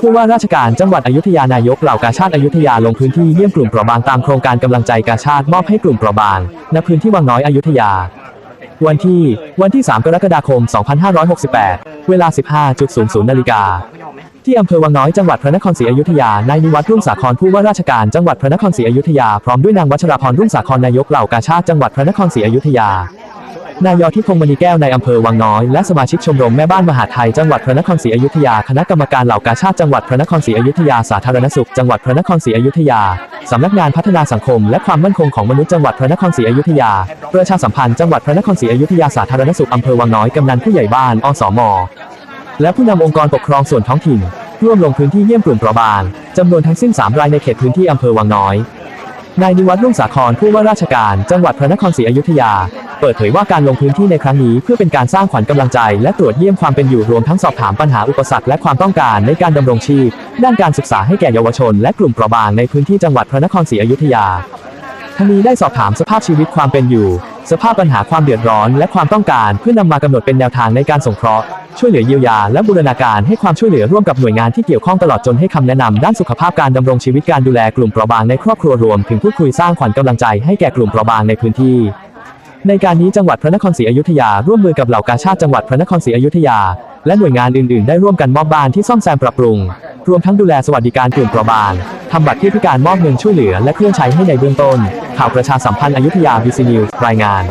ผู้ว่าราชการจังหวัดอยุธยานายกเหล่ากาชาติอยุธยาลงพื้นที่เยี่ยมกลุ่มเปราะบางตามโครงการกำลังใจกาชาติมอบให้กลุ่มเปราะบางณพื้นที่วังน้อยอยุธยา วันที่วันที่ 3 กรกฎาคม 2568 เวลา 15.00นาฬิกาที่อำเภอวังน้อยจังหวัดพระนครศรีอยุธยานายนิวัฒน์รุ่งสาครผู้ว่าราชการจังหวัดพระนครศรีอยุธยาพร้อมด้วยนางวัชราพรรุ่งสาครนายกเหล่ากาชาติจังหวัดพระนครศรีอยุธยา นายอทิพงศ์มณีแก้วในอำเภอวังน้อย และสมาชิกชมรมแม่บ้านมหาไทยจังหวัดพระนครศรีอยุธยา คณะกรรมการเหล่ากาชาติจังหวัดพระนครศรีอยุธยา สาธารณสุข จังหวัดพระนครศรีอยุธยา สำนักงานพัฒนาสังคม และความมั่นคงของมนุษย์จังหวัดพระนครศรีอยุธยา ประชาสัมพันธ์จังหวัดพระนครศรีอยุธยา สาธารณสุขอำเภอวังน้อย กำนันผู้ใหญ่บ้าน อสม และผู้นำองค์กรปกครองส่วนท้องถิ่น ร่วมลงพื้นที่เยี่ยมกลุ่มเปราะบางจำนวนทั้งสิ้น 3 รายในเขตพื้นที่อำเภอวังน้อย นายนิวัฒน์รุ่งสาครผู้ว่าราชการ จังหวัดพระนครศรีอยุธยา เปิดเผยว่าการลงพื้นที่ในครั้งนี้เพื่อเป็นการสร้างขวัญกำลังใจ และตรวจเยี่ยมความเป็นอยู่รวมทั้งสอบถามปัญหาอุปสรรคและความต้องการในการดำรงชีพ ด้านการศึกษาให้แก่เยาวชน และกลุ่มเปราะบางในพื้นที่จังหวัดพระนครศรีอยุธยาทั้งนี้ได้สอบถามสภาพชีวิตความเป็นอยู่ สภาพปัญหาความเดือดร้อน และความต้องการเพื่อนำมากำหนดเป็นแนวทางในการสงเคราะห์ช่วยเหลือเยียวยาและบูรณาการให้ความช่วยเหลือร่วมกับหน่วยงานที่เกี่ยวข้องตลอดจนให้คำแนะนำด้านสุขภาพการดำรงชีวิตการดูแลกลุ่มเปราะบางในครอบครัวรวม ถึงพูดคุยสร้างขวัญกำลังใจให้แก่กลุ่มเปราะบางในพื้นที่ ในการนี้จังหวัดพระนครศรีอยุธยาร่วมมือกับเหล่ากาชาติจังหวัดพระนครศรีอยุธยา และหน่วยงานอื่น ๆ ได้ร่วมกันมอบบ้านที่ซ่อมแซมปรับปรุง รวมทั้งดูแลสวัสดิการกลุ่มเปราะบางทำบัตรที่พิการมอบเงินช่วยเหลือและเครื่องใช้ให้ในเบื้องต้น ข่าวประชาสัมพันธ์อยุธยาบิซีนิวรายงาน